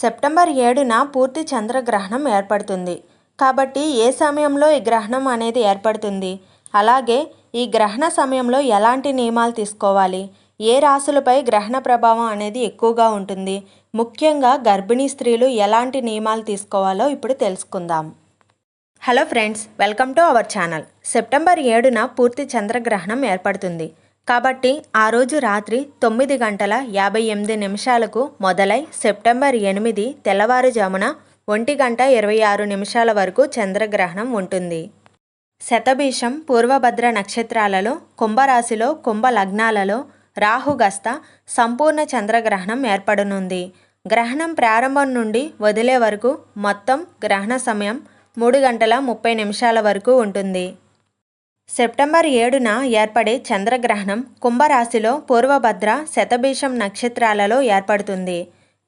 September ఏడున పూర్తి చంద్రగ్రహణం ఏర్పడుతుంది. కాబట్టి ఏ సమయంలో ఈ గ్రహణం అనేది ఏర్పడుతుంది? అలాగే ఈ గ్రహణ సమయంలో ఎలాంటి నియమాలు తీసుకోవాలి? ఏ రాశులపై గ్రహణ ప్రభావం అనేది ఎక్కువగా ఉంటుంది? ముఖ్యంగా గర్భిణీ స్త్రీలు ఎలాంటి నియమాలు తీసుకోవాలో ఇప్పుడు తెలుసుకుందాం. Hello friends welcome to our channel. September ఏడున పూర్తి చంద్రగ్రహణం ఏర్పడుతుంది. కాబట్టి ఆ రోజు రాత్రి తొమ్మిది గంటల యాభై ఎనిమిది నిమిషాలకు మొదలై సెప్టెంబర్ ఎనిమిది తెల్లవారుజామున ఒంటి గంట ఇరవై ఆరు నిమిషాల వరకు చంద్రగ్రహణం ఉంటుంది. శతభీషం పూర్వభద్ర నక్షత్రాలలో కుంభరాశిలో కుంభ లగ్నాలలో రాహుగస్త సంపూర్ణ చంద్రగ్రహణం ఏర్పడనుంది. గ్రహణం ప్రారంభం నుండి వదిలే వరకు మొత్తం గ్రహణ సమయం మూడు గంటల ముప్పై నిమిషాల వరకు ఉంటుంది. సెప్టెంబర్ ఏడున ఏర్పడే చంద్రగ్రహణం కుంభరాశిలో పూర్వభద్ర శతభీషం నక్షత్రాలలో ఏర్పడుతుంది.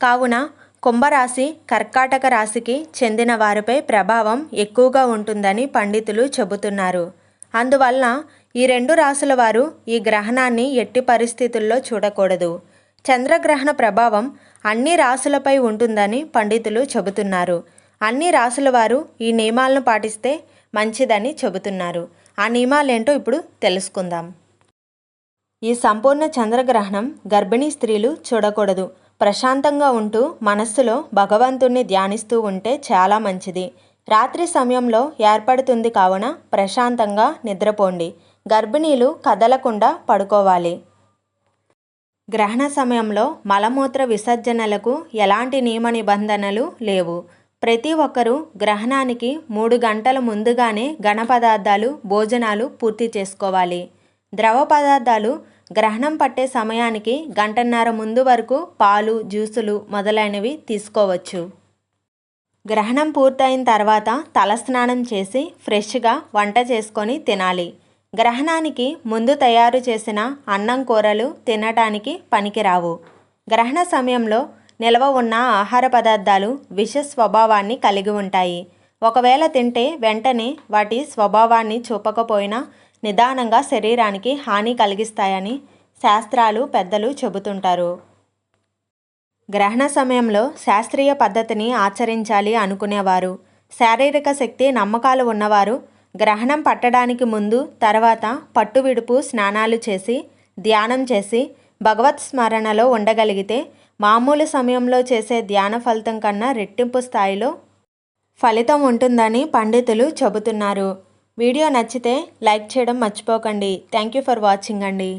కావున కుంభరాశి కర్కాటక రాశికి చెందిన వారిపై ప్రభావం ఎక్కువగా ఉంటుందని పండితులు చెబుతున్నారు. అందువల్ల ఈ రెండు రాశుల వారు ఈ గ్రహణాన్ని ఎట్టి పరిస్థితుల్లో చూడకూడదు. చంద్రగ్రహణ ప్రభావం అన్ని రాశులపై ఉంటుందని పండితులు చెబుతున్నారు. అన్ని రాశుల వారు ఈ నియమాలను పాటిస్తే మంచిదని చెబుతున్నారు. ఆ నియమాలేంటో ఇప్పుడు తెలుసుకుందాం. ఈ సంపూర్ణ చంద్రగ్రహణం గర్భిణీ స్త్రీలు చూడకూడదు. ప్రశాంతంగా ఉంటూ మనస్సులో భగవంతుణ్ణి ధ్యానిస్తూ ఉంటే చాలా మంచిది. రాత్రి సమయంలో ఏర్పడుతుంది కావున ప్రశాంతంగా నిద్రపోండి. గర్భిణీలు కదలకుండా పడుకోవాలి. గ్రహణ సమయంలో మలమూత్ర విసర్జనలకు ఎలాంటి నియమ నిబంధనలు లేవు. ప్రతి ఒక్కరూ గ్రహణానికి మూడు గంటల ముందుగానే ఘన పదార్థాలు భోజనాలు పూర్తి చేసుకోవాలి. ద్రవ పదార్థాలు గ్రహణం పట్టే సమయానికి గంటన్నర ముందు వరకు పాలు జ్యూసులు మొదలైనవి తీసుకోవచ్చు. గ్రహణం పూర్తయిన తర్వాత తలస్నానం చేసి ఫ్రెష్గా వంట చేసుకొని తినాలి. గ్రహణానికి ముందు తయారు చేసిన అన్నం కూరలు తినటానికి పనికిరావు. గ్రహణ సమయంలో నిల్వ ఉన్న ఆహార పదార్థాలు విష స్వభావాన్ని కలిగి ఉంటాయి. ఒకవేళ తింటే వెంటనే వాటి స్వభావాన్ని చూపకపోయినా నిదానంగా శరీరానికి హాని కలిగిస్తాయని శాస్త్రాలు పెద్దలు చెబుతుంటారు. గ్రహణ సమయంలో శాస్త్రీయ పద్ధతిని ఆచరించాలి అనుకునేవారు. శారీరక శక్తి నమ్మకాలు ఉన్నవారు గ్రహణం పట్టడానికి ముందు తర్వాత పట్టు విడుపు స్నానాలు చేసి ధ్యానం చేసి భగవత్ స్మరణలో ఉండగలిగితే మామూలు సమయంలో చేసే ధ్యాన ఫలితం కన్నా రెట్టింపు స్థాయిలో ఫలితం ఉంటుందని పండితులు చెబుతున్నారు. వీడియో నచ్చితే లైక్ చేయడం మర్చిపోకండి. థ్యాంక్ యూ ఫర్ వాచింగ్ అండి.